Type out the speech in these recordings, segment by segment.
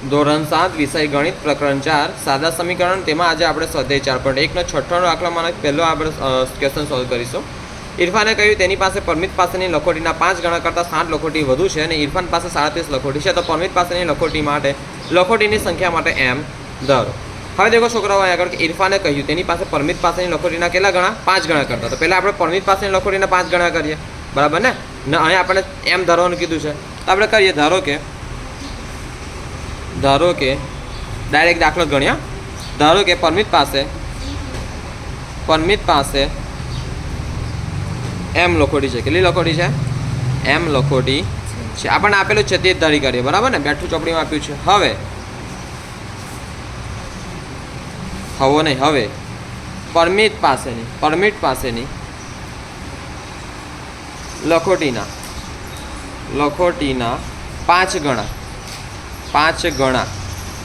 ધોરણ સાત, વિષય ગણિત, પ્રકરણ ચાર, સાદા સમીકરણ તેમાં આજે આપણે સ્વાધ્યાય ચાર પોઈન્ટ એકનો છઠ્ઠાનો દાખલામાં પહેલો આપણે ક્વેશ્ચન સોલ્વ કરીશું. ઇરફાને કહ્યું, તેની પાસે પરમિત પાસેની લખોટીના પાંચ ગણા કરતાં સાત લખોટી વધુ છે અને ઇરફાન પાસે સાડત્રીસ લખોટી છે, તો પરમિત પાસેની લખોટી માટે, લખોટીની સંખ્યા માટે એમ ધરો. હવે દેખો છોકરાઓ અહીં આગળ કે ઇરફાને કહ્યું, તેની પાસે પરમિત પાસેની લખોટીના કેટલા ગણા? પાંચ ગણા કરતા. તો પહેલાં આપણે પરમિત પાસેની લખોટીના પાંચ ગણા કરીએ. બરાબર ને? ને અહીં આપણે એમ ધરવાનું કીધું છે. તો આપણે કરીએ, ધારો કે ધારો કે ડાયરેક્ટ દાખલો ગણ્યા. ધારો કે પરમિત પાસે પરમિત પાસે એમ લખોટી છે. કેટલી લખોટી છે? એમ લખોટી છે. આપણને આપેલું છે તે ધારી કરીએ બરાબર ને? બેઠું ચોપડીમાં આપ્યું છે. હવે, હવો નહીં. હવે, પરમિત પાસેની, પરમિટ પાસેની લખોટીના લખોટીના પાંચ ગણા. પાંચ ગણા.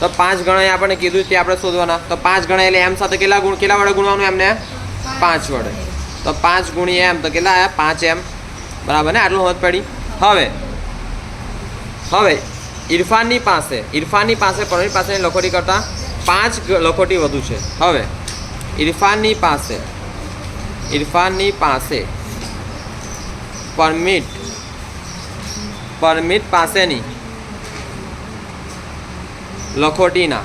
તો પાંચ ગણા એ આપણને કીધું તે આપણે શોધવાના. તો પાંચ ગણા એટલે એમ સાથે કેટલા ગુણ કેટલા વડે ગુણવાનું એમને? પાંચ વડે. તો પાંચ ગુણી એમ તો કેટલા આવ્યા? પાંચ એમ. બરાબર ને? આટલું સમજ પડી. હવે હવે, ઇરફાનની પાસે ઇરફાનની પાસે પરમીર પાસેની લખોટી કરતાં પાંચ લખોટી વધુ છે. હવે, ઇરફાનની પાસે ઇરફાનની પાસે પરમિટ પરમિટ પાસેની લખોટીના.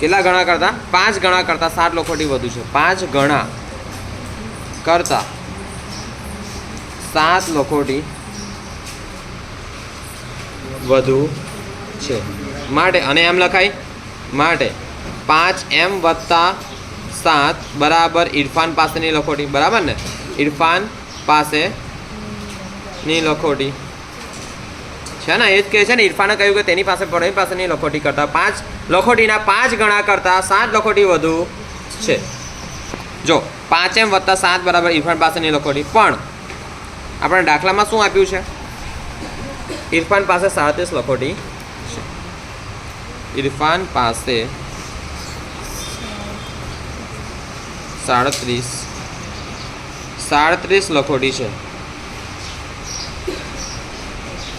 કેટલા ગણા કરતા? પાંચ ગણા કરતા સાત લખોટી વધુ છે. પાંચ ગણા કરતા સાત લખોટી વધુ છે. માટે, અને એમ લખાય? માટે. પાંચ એમ વત્તા સાત બરાબર ઇરફાન પાસેની લખોટી. બરાબર ને? ઇરફાન પાસેની લખોટી. છે ને, એ જ કહે છે ને ઇરફાને કહ્યું કે તેની પાસે પરણી પાસેની લખોટી કરતાં પાંચ, લખોટીના પાંચ ગણા કરતાં સાત લખોટી વધુ છે. જો, પાંચ એમ વત્તા સાત બરાબર ઇરફાન પાસેની લખોટી. પણ, આપણે દાખલામાં શું આપ્યું છે? ઇરફાન પાસે સાડત્રીસ લખોટી છે. ઇરફાન પાસે સાડત્રીસ સાડત્રીસ લખોટી છે.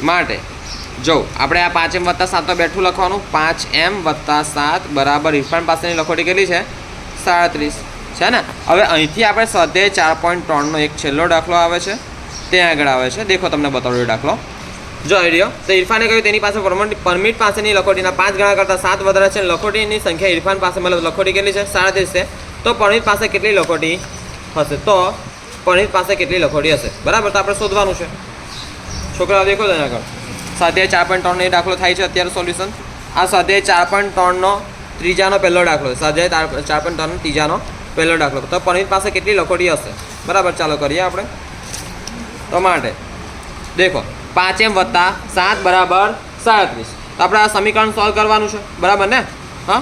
માટે જો, આપણે આ પાંચ એમ વત્તા સાત બેઠું લખવાનું. પાંચ એમ વત્તા સાત બરાબર ઇરફાન પાસેની લખોટી કેટલી છે? સાડત્રીસ. છે ને? હવે અહીંથી આપણે સદે ચાર પોઈન્ટ ત્રણનો એક છેલ્લો દાખલો આવે છે. ત્યાં આગળ આવે છે. દેખો, તમને બતાવ્યો દાખલો. જો રહ્યો. તો ઇરફાને કહ્યું તેની પાસે પરમિટ પાસેની લખોટીના પાંચ ગણા કરતાં સાત વધારે છે લખોટીની સંખ્યા ઇરફાન પાસે મતલબ લખોટી કેટલી છે? સાડત્રીસ છે. તો પરમિટ પાસે કેટલી લખોટી હશે? તો પરમિટ પાસે કેટલી લખોટી હશે? બરાબર? તો આપણે શોધવાનું છે. છોકરાઓ, દેખો તેના આગળ. સ્વાધ્યાય ચાર પોઈન્ટ ત્રણનો એ દાખલો થાય છે અત્યારે સોલ્યુશન આ સ્વાધ્યાય ચાર પોઈન્ટ ત્રણનો ત્રીજાનો પહેલો દાખલો સ્વાધ્યાય ચાર પોઈન્ટ ત્રણનો ત્રીજાનો પહેલો દાખલો. તો પરમિત પાસે કેટલી લખોટી હશે? બરાબર, ચાલો કરીએ આપણે. તો માટે, દેખો, પાંચ એમ વત્તા સાત બરાબર સાડત્રીસ. તો આપણે આ સમીકરણ સોલ્વ કરવાનું છે. બરાબર ને? હા?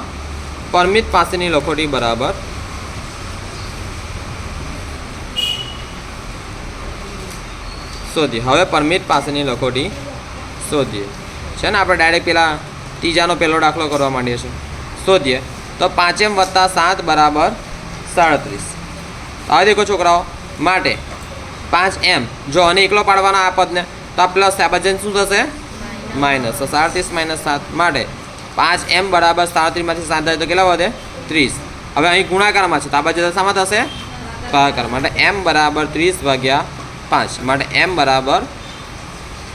પરમિત પાસેની લખોટી બરાબર. શોધી હવે પરમિત પાસેની લખોટી શોધીએ. છે ને, આપણે ડાયરેક્ટ પેલા ત્રીજાનો પહેલો દાખલો કરવા માંડીએ છીએ. શોધીએ. તો પાંચેમ વત્તા સાત બરાબર સાડત્રીસ. હવે દેખો છોકરાઓ, માટે પાંચ એમ. જો અને એકલો પાડવાના આ પદને, તો આ પ્લસ આ શું થશે? માઇનસ. સાડત્રીસ માઇનસ સાત માટે પાંચ એમ બરાબર સાડત્રીસમાંથી સાત થાય તો કેટલા વધે? ત્રીસ. હવે અહીં ગુણાકારમાં છે, તો આ બાજુ શામાં થશે? ભાગાકાર માટે એમ બરાબર ત્રીસ ભાગ્યા પાંચ. માટે એમ બરાબર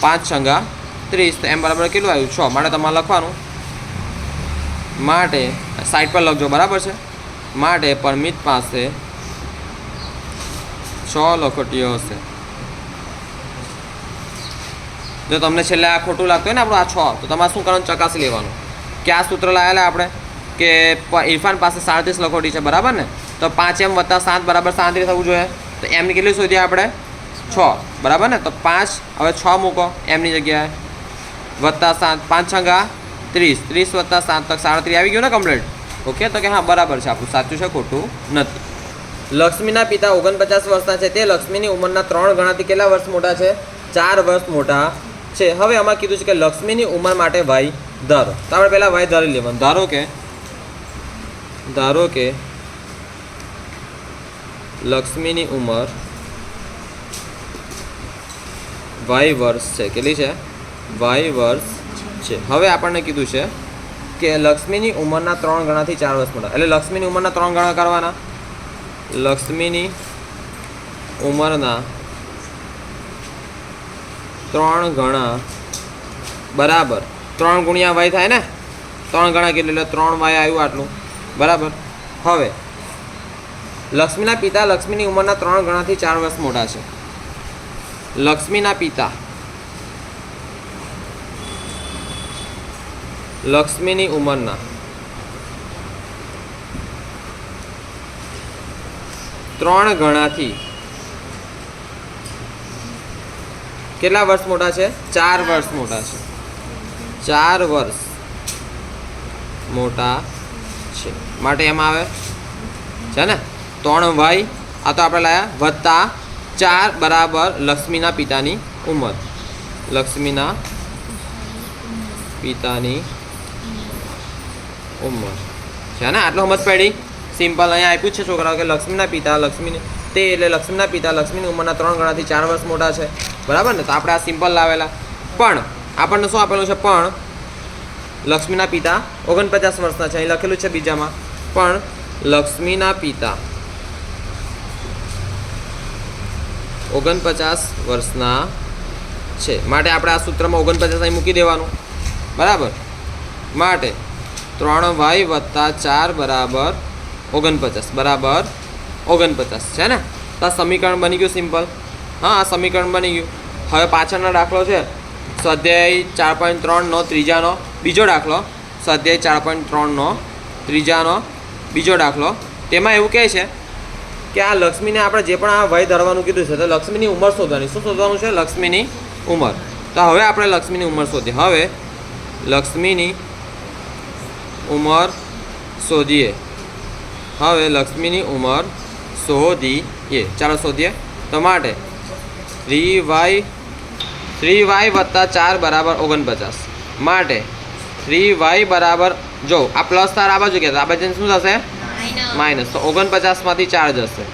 પાંચ છંગા ત્રીસ, તો એમ બરાબર કેટલું આવ્યું? છ. માટે તમારે લખવાનું. માટે સાઈડ પર લખજો, બરાબર છે? માટે પરમિત પાસે છ લખોટીઓ હશે. જો તમને છેલ્લે આ ખોટું લાગતું હોય ને આપણું આ છ, તો તમારે શું કરવાનું? ચકાસી લેવાનું. કે આ સૂત્ર લાયેલા આપણે, કે ઇરફાન પાસે સાડત્રીસ લખોટી છે, બરાબર ને? તો પાંચ એમ વત્તા સાત બરાબર સાડત્રીસ થવું જોઈએ. તો એમની કેટલી શોધીએ આપણે? છ. બરાબર ને? તો પાંચ, હવે છ મૂકો, એમની જગ્યાએ. વત્તા સાત, પાંચ છંગા, ત્રીસ. ત્રીસ વત્તા સાત તક સાડત્રીસ આવી ગયું ને કમ્પ્લીટ ઓકે તો કે હા, બરાબર છે આપણું. સાચું છે, ખોટું નથી. લક્ષ્મીના પિતા ઓગણપચાસ વર્ષના છે. તે લક્ષ્મીની ઉંમરના ત્રણ ગણાથી કેટલા વર્ષ મોટા છે? ચાર વર્ષ મોટા છે. હવે આમાં કીધું છે કે લક્ષ્મીની ઉંમર માટે વાય ધારો. તો આપણે પહેલાં વાય ધારી લેવાનું. ધારો કે ધારો કે લક્ષ્મીની ઉંમર વાય વર્ષ છે. કેટલી છે? વાય વર્ષ છે. હવે આપણને કીધું છે કે લક્ષ્મીની ઉંમરના ત્રણ ગણાથી ચાર વર્ષ મોટા. એટલે લક્ષ્મીની ઉંમરના ત્રણ ગણા કરવાના? લક્ષ્મીની ઉંમરના ત્રણ ગણા બરાબર. ત્રણ ગુણ્યા વાય થાય ને? ત્રણ ગણા કેટલું? એટલે ત્રણ વાય આવ્યું આટલું. બરાબર. હવે, લક્ષ્મીના પિતા લક્ષ્મીની ઉંમરના ત્રણ ગણાથી ચાર વર્ષ મોટા છે. લક્ષ્મીના પિતા લક્ષ્મીની ઉંમરના. ત્રણ ગણાથી. કેટલા વર્ષ મોટા છે? ચાર વર્ષ મોટા છે. ચાર વર્ષ મોટા છે. માટે એમાં આવે? છે ને? ત્રણ ભાઈ આ તો આપણે લાયા વત્તા ચાર બરાબર લક્ષ્મીના પિતાની ઉંમર. લક્ષ્મીના પિતાની ઉંમર છે ને આટલો સમજ પડી સિમ્પલ અહીંયા આપ્યું છે છોકરાઓ કે લક્ષ્મીના પિતા, લક્ષ્મીની તે એટલે લક્ષ્મીના પિતા, લક્ષ્મીની ઉંમરના ત્રણ ગણાથી ચાર વર્ષ મોટા છે. બરાબર ને? તો આપણે આ સિમ્પલ લાવેલા. પણ આપણને શું આપેલું છે? પણ લક્ષ્મીના પિતા ઓગણપચાસ વર્ષના છે. અહીં લખેલું છે બીજામાં. પણ લક્ષ્મીના પિતા ઓગણપચાસ વર્ષના છે. માટે આપણે આ સૂત્રમાં ઓગણપચાસ અહીં મૂકી દેવાનું. બરાબર? માટે ત્રણ વાય વત્તા ચાર બરાબર ઓગણપચાસ. બરાબર ઓગણપચાસ. છે ને? તો આ સમીકરણ બની ગયું સિમ્પલ. હા, આ સમીકરણ બની ગયું. હવે પાછળનો દાખલો છે. સ્વાધ્યાય ચાર પોઈન્ટ ત્રણનો ત્રીજાનો. બીજો દાખલો. સ્વાધ્યાય ચાર પોઈન્ટ ત્રણનો ત્રીજાનો. બીજો દાખલો. તેમાં એવું કહે છે કે આ લક્ષ્મીને આપણે જે પણ આ વય ધરવાનું કીધું છે, તો લક્ષ્મીની ઉંમર શોધવાની. શું શોધવાનું છે? લક્ષ્મીની ઉંમર. તો હવે આપણે લક્ષ્મીની ઉંમર શોધીએ. હવે લક્ષ્મીની ઉંમર શોધીએ. હવે લક્ષ્મીની ઉંમર શોધીએ. ચાલો શોધીએ. તો માટે થ્રી વાય થ્રી વાય વત્તા ચાર બરાબર ઓગણપચાસ. માટે થ્રી વાય બરાબર જો આ પ્લસ તાર આ બાજુ કહેતા આ બાજુ શું થશે? માઇનસ તો ઓગણપચાસમાંથી ચાર જશે.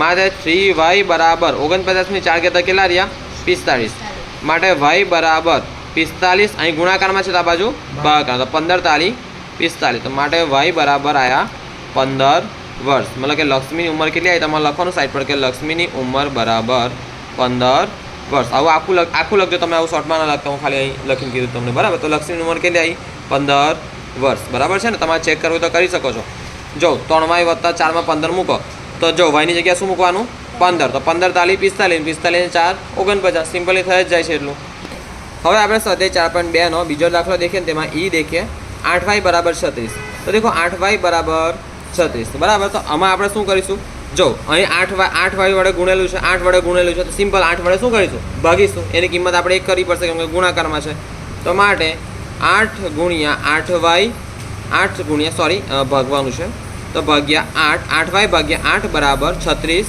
માટે થ્રી વાય બરાબર ઓગણપચાસની ચાર કહેતા કેટલા રહ્યા? પિસ્તાળીસ. માટે વાય બરાબર પિસ્તાલીસ અહીં ગુણાકારમાં છે તો આ બાજુ ભાગાકાર તો પંદર તાલી પિસ્તાલીસ. તો માટે વાય બરાબર આવ્યા પંદર વર્ષ. મતલબ કે લક્ષ્મીની ઉંમર કેટલી આવી તમારે લખવાનું સાઈડ પર કે લક્ષ્મીની ઉંમર બરાબર પંદર વર્ષ. આવું આખું લખ, આખું લખજો તમે, આવું શોર્ટમાં ના લખતા. હું ખાલી અહીં લખીને કીધું તમને. બરાબર? તો લક્ષ્મીની ઉંમર કેટલી આવી પંદર વર્ષ. બરાબર છે ને? તમારે ચેક કરવું તો કરી શકો છો. જો ત્રણ વાય વત્તા ચારમાં પંદર મૂકો. તો જો વાયની જગ્યાએ શું મૂકવાનું? પંદર. તો પંદર તાલી પિસ્તાલીસ. પિસ્તાલીસ ચાર, ઓગણપચાસ. સિમ્પલી થઈ જ જાય છે એટલું. હવે આપણે સદે ચાર પોઈન્ટ બેનો બીજો દાખલો દેખીએ ને, તેમાં ઈ દેખીએ. આઠ વાય બરાબર છત્રીસ. તો દેખો, આઠ વાય બરાબર છત્રીસ. બરાબર, તો આમાં આપણે શું કરીશું? જો, અહીં આઠ વાય આઠ વાય વડે ગુણેલું છે, આઠ વડે ગુણેલું છે, તો સિમ્પલ આઠ વડે શું કરીશું? ભાગીશું. એની કિંમત આપણે એક કરવી પડશે, કેમ કે ગુણાકારમાં છે. તો માટે આઠ ગુણ્યા આઠ વાય, આઠ ગુણ્યા, સોરી ભાગવાનું છે. તો ભાગ્યા આઠ આઠ વાય ભાગ્યા આઠ બરાબર છત્રીસ.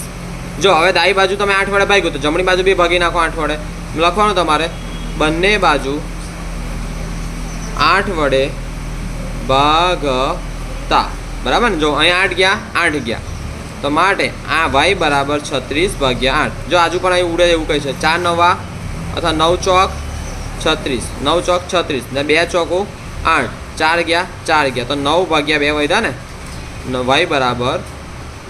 જો, હવે ડાબી બાજુ તમે આઠ વડે ભાગ્યું, તો જમણી બાજુ બી ભાગી નાખો આઠ વડે. લખવાનું તમારે. બંને બાજુ આઠ વડે ભાગતા. બરાબર ને? જો અહીં આઠ ગયા આઠ ગયા. તો માટે આ વાય બરાબર છત્રીસ ભાગ્યા આઠ. જો આજુ પણ અહીં ઉડે એવું કહે છે. ચાર નવા અથવા નવ ચોક છત્રીસ. નવ ચોક છત્રીસ. ને બે ચોકો આઠ. ચાર ગયા ચાર ગયા. તો નવ ભાગ્યા બે વધ્યા ને? વાય બરાબર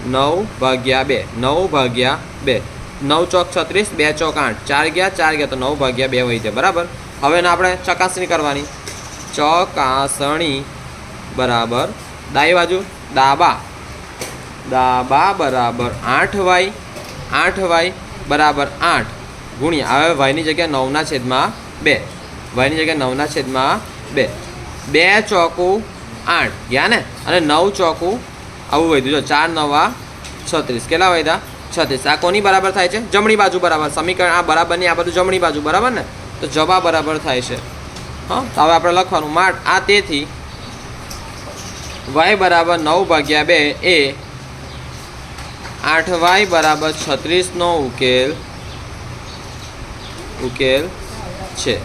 નવ ભાગ્યા બે. નવ ભાગ્યા બે. નવ ચોક છત્રીસ, બે ચોક આઠ. ચાર ગયા ચાર ગયા. તો નવ ભાગ્યા બે વહી જાય બરાબર? હવે આપણે ચકાસણી કરવાની. ચકાસણી બરાબર. ડાઈ બાજુ? ડાબા. ડાબા બરાબર. આઠ વાય આઠ વાય બરાબર આઠ. ગુણ્યા. હવે વાયની જગ્યાએ નવના છેદમાં બે. વાયની જગ્યાએ નવના છેદમાં બે. બે ચોકું આઠ. ગયા ને? અને નવ ચોકું આવું વધ્યું. જો ચાર, નવા છત્રીસ. કેટલા વધ્યા? છત્રીસ. આ કોની બરાબર થાય છે? જમણી બાજુ બરાબર. સમીકરણ આ બરાબરની આ બધું જમણી બાજુ. બરાબર ને? તો જવાબ બરાબર થાય છે. હા? તો હવે આપણે લખવાનું. માટ આ તેથી વાય બરાબર નવ ભાગ્યા બે એ આઠ વાય બરાબર છત્રીસનો ઉકેલ ઉકેલ છે.